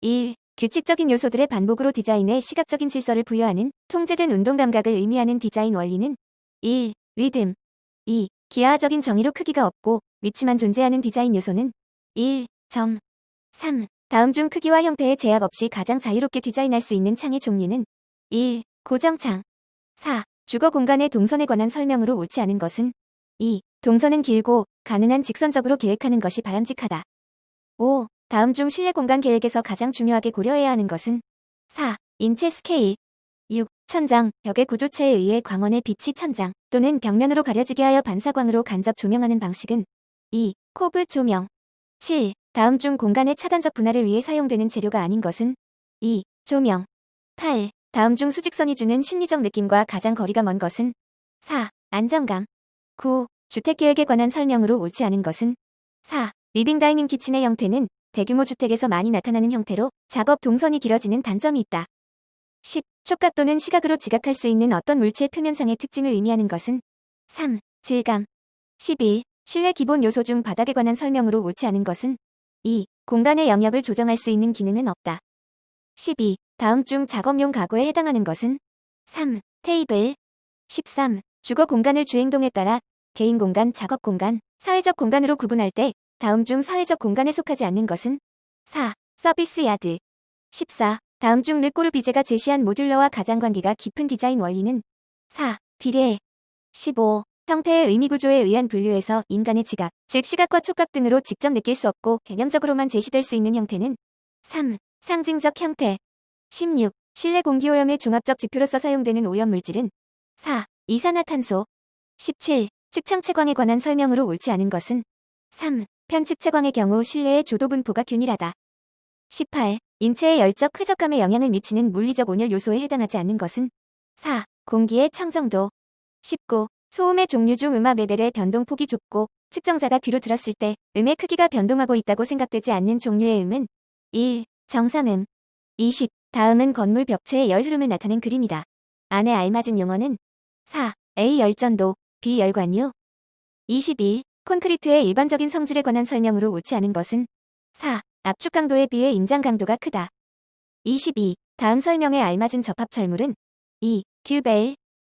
1. 규칙적인 요소들의 반복으로 디자인에 시각적인 질서를 부여하는 통제된 운동 감각을 의미하는 디자인 원리는 1. 리듬 2. 기하학적인 정의로 크기가 없고 위치만 존재하는 디자인 요소는 1. 점 3. 다음 중 크기와 형태의 제약 없이 가장 자유롭게 디자인할 수 있는 창의 종류는 1. 고정창 4. 주거 공간의 동선에 관한 설명으로 옳지 않은 것은 2. 동선은 길고 가능한 직선적으로 계획하는 것이 바람직하다. 5. 다음 중 실내 공간 계획에서 가장 중요하게 고려해야 하는 것은 4. 인체 스케일 6. 천장, 벽의 구조체에 의해 광원의 빛이 천장 또는 벽면으로 가려지게 하여 반사광으로 간접 조명하는 방식은 2. 코브 조명 7. 다음 중 공간의 차단적 분할을 위해 사용되는 재료가 아닌 것은 2. 조명 8. 다음 중 수직선이 주는 심리적 느낌과 가장 거리가 먼 것은 4. 안정감 9. 주택계획에 관한 설명으로 옳지 않은 것은 4. 리빙 다이닝 키친의 형태는 대규모 주택에서 많이 나타나는 형태로 작업 동선이 길어지는 단점이 있다. 10. 촉각 또는 시각으로 지각할 수 있는 어떤 물체의 표면상의 특징을 의미하는 것은 3. 질감 11. 실내 기본 요소 중 바닥에 관한 설명으로 옳지 않은 것은 2. 공간의 영역을 조정할 수 있는 기능은 없다. 12. 다음 중 작업용 가구에 해당하는 것은 3. 테이블 13. 주거 공간을 주행동에 따라 개인 공간, 작업 공간, 사회적 공간으로 구분할 때 다음 중 사회적 공간에 속하지 않는 것은 4. 서비스 야드 14. 다음 중 르꼬르 비제가 제시한 모듈러와 가장 관계가 깊은 디자인 원리는 4. 비례 15. 형태의 의미 구조에 의한 분류에서 인간의 지각, 즉 시각과 촉각 등으로 직접 느낄 수 없고 개념적으로만 제시될 수 있는 형태는 3. 상징적 형태 16. 실내 공기오염의 종합적 지표로서 사용되는 오염물질은 4. 이산화탄소 17. 측창 채광에 관한 설명으로 옳지 않은 것은 3. 편측 채광의 경우 실내의 조도 분포가 균일하다. 18. 인체의 열적 쾌적감에 영향을 미치는 물리적 온열 요소에 해당하지 않는 것은 4. 공기의 청정도 19. 소음의 종류 중 음압 레벨의 변동폭이 좁고 측정자가 뒤로 들었을 때 음의 크기가 변동하고 있다고 생각되지 않는 종류의 음은 1. 정상음 20. 다음은 건물 벽체의 열 흐름을 나타낸 그림이다. 안에 알맞은 용어는 4. A 열전도, B 열관유 21. 콘크리트의 일반적인 성질에 관한 설명으로 옳지 않은 것은 4. 압축 강도에 비해 인장 강도가 크다. 22. 다음 설명에 알맞은 접합 철물은 2. 큐벨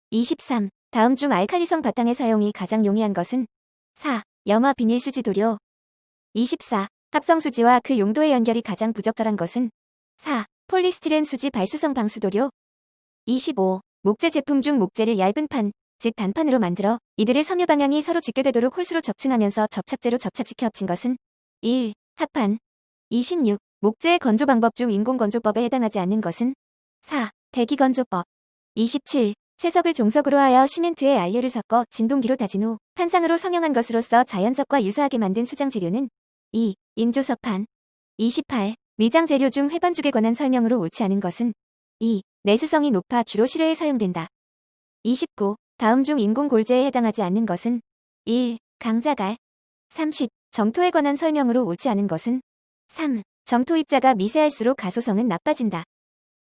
23. 다음 중 알칼리성 바탕의 사용이 가장 용이한 것은 4. 염화 비닐 수지 도료 24. 합성 수지와 그 용도의 연결이 가장 부적절한 것은 4. 폴리스티렌 수지 발수성 방수 도료 25. 목재 제품 중 목재를 얇은 판, 즉 단판으로 만들어 이들을 섬유 방향이 서로 직교되도록 홀수로 접층하면서 접착제로 접착시켜 합친 것은 1. 합판 26. 목재의 건조 방법 중 인공 건조법에 해당하지 않는 것은 4. 대기 건조법 27. 채석을 종석으로 하여 시멘트에 알료를 섞어 진동기로 다진 후 판상으로 성형한 것으로서 자연석과 유사하게 만든 수장 재료는 2. 인조석판 28. 미장 재료 중 회반죽에 관한 설명으로 옳지 않은 것은 2. 내수성이 높아 주로 실외에 사용된다. 29. 다음 중 인공 골재에 해당하지 않는 것은 1. 강자갈 30. 점토에 관한 설명으로 옳지 않은 것은 3. 점토 입자가 미세할수록 가소성은 나빠진다.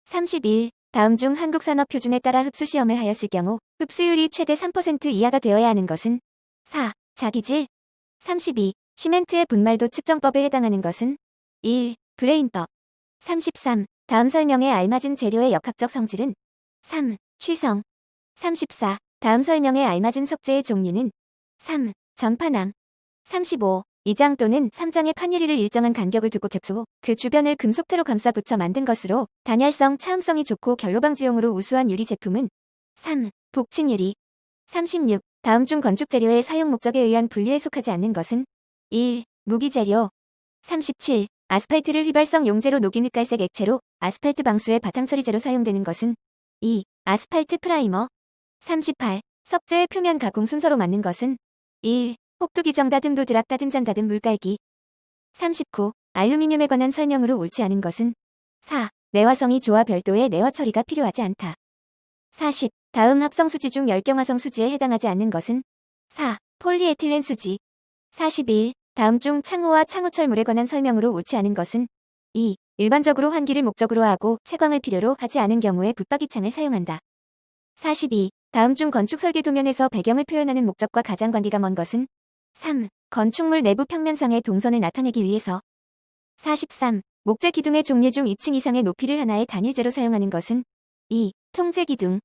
31. 다음 중 한국 산업 표준에 따라 흡수 시험을 하였을 경우 흡수율이 최대 3% 이하가 되어야 하는 것은 4. 자기질 32. 시멘트의 분말도 측정법에 해당하는 것은 1. 브레인법 33. 다음 설명에 알맞은 재료의 역학적 성질은 3. 취성 34. 다음 설명에 알맞은 석재의 종류는 3. 전파남 35. 2장 또는 3장의 판유리를 일정한 간격을 두고 겹수 후 그 주변을 금속태로 감싸 붙여 만든 것으로 단열성, 차음성이 좋고 결로방지용으로 우수한 유리 제품은 3. 복층유리 36. 다음 중 건축 재료의 사용 목적에 의한 분류에 속하지 않는 것은 1. 무기재료 37. 아스팔트를 휘발성 용제로 녹인 흑갈색 액체로 아스팔트 방수의 바탕 처리제로 사용되는 것은 2. 아스팔트 프라이머 38. 석재의 표면 가공 순서로 맞는 것은 1. 혹두기 정 다듬 도드락 다듬 잔 다듬 물깔기 39. 알루미늄에 관한 설명으로 옳지 않은 것은 4. 내화성이 좋아 별도의 내화 처리가 필요하지 않다. 40. 다음 합성 수지 중 열경화성 수지에 해당하지 않는 것은 4. 폴리에틸렌 수지 41. 다음 중 창호와 창호철물에 관한 설명으로 옳지 않은 것은 2. 일반적으로 환기를 목적으로 하고 채광을 필요로 하지 않은 경우에 붙박이창을 사용한다. 42. 다음 중 건축 설계 도면에서 배경을 표현하는 목적과 가장 관계가 먼 것은 3. 건축물 내부 평면상의 동선을 나타내기 위해서 43. 목재 기둥의 종류 중 2층 이상의 높이를 하나의 단일재로 사용하는 것은 2. 통제 기둥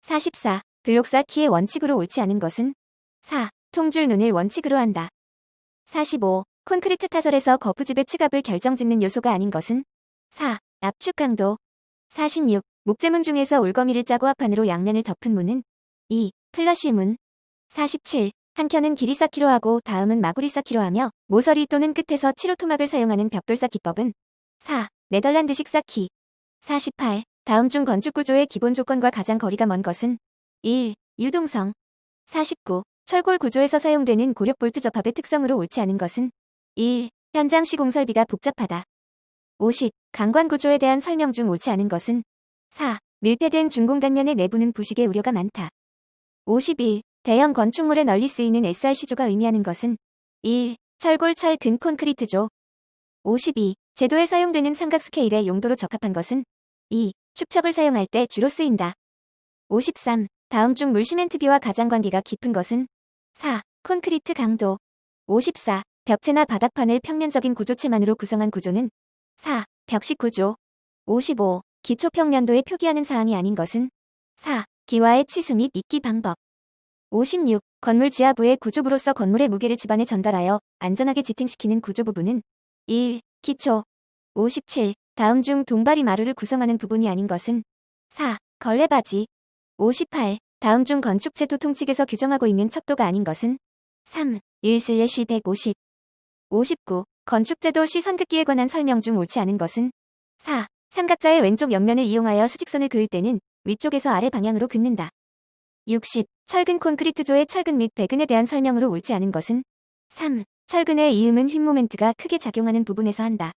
44. 블록 쌓기의 원칙으로 옳지 않은 것은 4. 통줄 눈을 원칙으로 한다. 45. 콘크리트 타설에서 거푸집의 치갑을 결정짓는 요소가 아닌 것은 4. 압축 강도 46. 목재문 중에서 올거미를 짜고 합판으로 양면을 덮은 문은 2. 플러시 문 47. 한 켠은 길이 쌓기로 하고 다음은 마구리 쌓기로 하며 모서리 또는 끝에서 치로 토막을 사용하는 벽돌 쌓기 법은 4. 네덜란드식 쌓기 48. 다음 중 건축 구조의 기본 조건과 가장 거리가 먼 것은 1. 유동성 49. 철골 구조에서 사용되는 고력 볼트 접합의 특성으로 옳지 않은 것은 1. 현장 시공 설비가 복잡하다. 50. 강관 구조에 대한 설명 중 옳지 않은 것은 4. 밀폐된 중공간면의 내부는 부식의 우려가 많다. 51. 대형 건축물에 널리 쓰이는 SRC조가 의미하는 것은 1. 철골 철근 콘크리트조 52. 제도에 사용되는 삼각 스케일의 용도로 적합한 것은 2. 축척을 사용할 때 주로 쓰인다. 53. 다음 중 물시멘트비와 가장 관계가 깊은 것은 4. 콘크리트 강도 54. 벽체나 바닥판을 평면적인 구조체만으로 구성한 구조는 4. 벽식 구조 55. 기초 평면도에 표기하는 사항이 아닌 것은 4. 기와의 치수 및 입기 방법 56. 건물 지하부의 구조부로서 건물의 무게를 집안에 전달하여 안전하게 지탱시키는 구조 부분은 1. 기초 57. 다음 중 동바리 마루를 구성하는 부분이 아닌 것은 4. 걸레바지 58. 다음 중 건축제도 통칙에서 규정하고 있는 척도가 아닌 것은 3. 1슬래시 150 59. 건축제도 시 선긋기에 관한 설명 중 옳지 않은 것은 4. 삼각자의 왼쪽 옆면을 이용하여 수직선을 그을 때는 위쪽에서 아래 방향으로 긋는다. 60. 철근 콘크리트조의 철근 및 배근에 대한 설명으로 옳지 않은 것은 3. 철근의 이음은 휜 모멘트가 크게 작용하는 부분에서 한다.